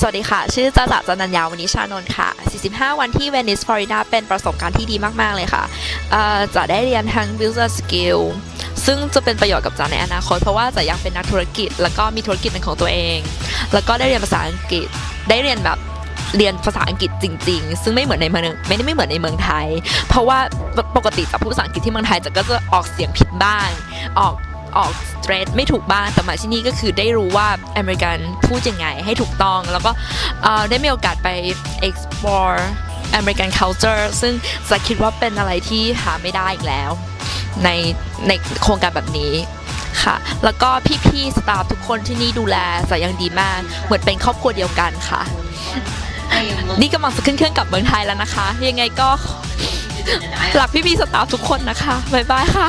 สวัสดีค่ะ ชื่อจ้าจ๋าจันนัญญาวนิชานนท์ค่ะ 45 วันที่เวนิสฟลอริดาเป็นประสบการณ์ที่ดีมาก ๆ เลยค่ะจะได้เรียนทั้ง business skill ซึ่งจะเป็นประโยชน์กับจ๋าในอนาคต เพราะว่าจะยังเป็นนักธุรกิจ แล้วก็มีธุรกิจเป็นของตัวเอง แล้วก็ได้เรียนภาษาอังกฤษ ได้เรียนแบบเรียนภาษาอังกฤษจริง ๆ ซึ่งไม่เหมือนในเมืองไม่ได้ไม่เหมือนในเมืองไทย เพราะว่าปกติจะพูดภาษาอังกฤษที่เมืองไทยจะก็จะออกเสียงผิดบ้าง ออก ออกสเตรทไม่ถูกบ้างแต่มาที่นี่ก็คือได้รู้ว่าอเมริกันพูดยังไงให้ถูกต้อง แล้วก็ได้มีโอกาสไป explore American culture ซึ่งจะคิดว่าเป็นอะไรที่หาไม่ได้อีกแล้ว ในในโครงการแบบนี้ค่ะ แล้วก็พี่ๆสตาฟทุกคนที่นี่ดูแลจะยังดีมาก เหมือนเป็นครอบครัวเดียวกันค่ะ นี่กำลังจะขึ้นเครื่องกลับเมืองไทยแล้วนะคะ ยังไงก็รักพี่ๆสตาฟทุกคนนะคะ บ๊ายบายค่ะ